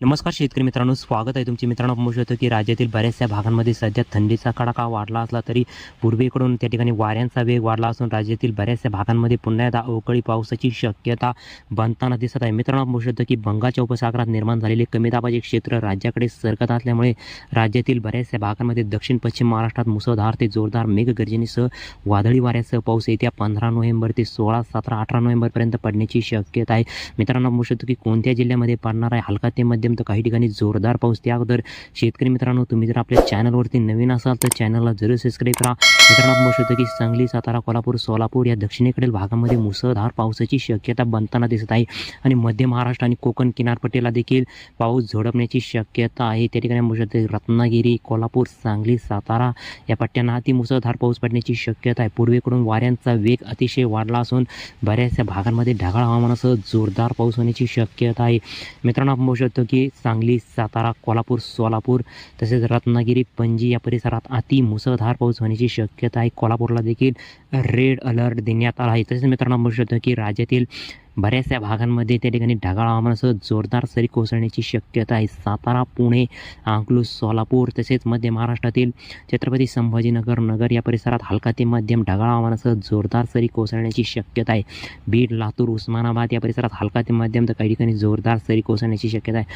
नमस्कार शेतकरी मित्रांनो स्वागत आहे तुमचे मित्रांनो. म्हणू शकतो की राज्यातील बऱ्याचशा भागांमध्ये सध्या थंडीचा कडाका वाढला असला तरी पूर्वेकडून त्या ठिकाणी वाऱ्यांचा वेग वाढला असून राज्यातील बऱ्याचशा भागांमध्ये पुन्हा एकदा अवकाळी पावसाची शक्यता बनताना दिसत आहे. मित्रांनो म्हणू शकतो की बंगालच्या उपसागरात निर्माण झालेले कमी दाबाचे क्षेत्र राज्याकडे सरकत असल्यामुळे राज्यातील बऱ्याचशा भागांमध्ये दक्षिण पश्चिम महाराष्ट्रात मुसळधार ते जोरदार मेघगर्जनेसह वादळी वाऱ्यासह पाऊस येत्या पंधरा नोव्हेंबर ते सोळा सतरा अठरा नोव्हेंबरपर्यंत पडण्याची शक्यता आहे. मित्रांनो म्हणू शकतो की कोणत्या जिल्ह्यामध्ये पडणार आहे? हलका ते मध्यम तर काही ठिकाणी जोरदार पाऊस. त्या अगोदर शेतकरी मित्रांनो तुम्ही जर आपल्या चॅनलवरती नवीन असाल तर चॅनलला जरूर सबस्क्राईब करा. मित्रांनो आपण बघू शकतो की सांगली सातारा कोल्हापूर सोलापूर या दक्षिणेकडील भागामध्ये मुसळधार पावसाची शक्यता बनताना दिसत आहे. आणि मध्य महाराष्ट्र आणि कोकण किनारपट्टीला देखील पाऊस झोडपण्याची शक्यता आहे. त्या ठिकाणी बघू शकतो की रत्नागिरी कोल्हापूर सांगली सातारा या पट्ट्यांना अति मुसळधार पाऊस पडण्याची शक्यता आहे. पूर्वेकडून वाऱ्यांचा वेग अतिशय वाढला असून बऱ्याचशा भागांमध्ये ढगाळ हवामानासह जोरदार पाऊस होण्याची शक्यता आहे. मित्रांनो आपण बघू शकतो की सांगली सातारा कोल्हापूर सोलापूर तसेच रत्नागिरी पणजी या परिसरात अति मुसळधार पाऊस होण्याची शक्यता शक्यता आहे. कोल्हापूरला देखील रेड अलर्ट देण्यात आला आहे. तसेच मित्रांनो म्हणू शकतो की राज्यातील बऱ्याचशा भागांमध्ये त्या ठिकाणी ढगाळ हवामानासह जोरदार सरी कोसळण्याची शक्यता आहे. सातारा पुणे अंकलूज सोलापूर तसेच मध्य महाराष्ट्रातील छत्रपती संभाजीनगर नगर या परिसरात हलका ते मध्यम ढगाळ हवामानासह जोरदार सरी कोसळण्याची शक्यता आहे. बीड लातूर उस्मानाबाद या परिसरात हलका ते मध्यम तर काही ठिकाणी जोरदार सरी कोसळण्याची शक्यता आहे.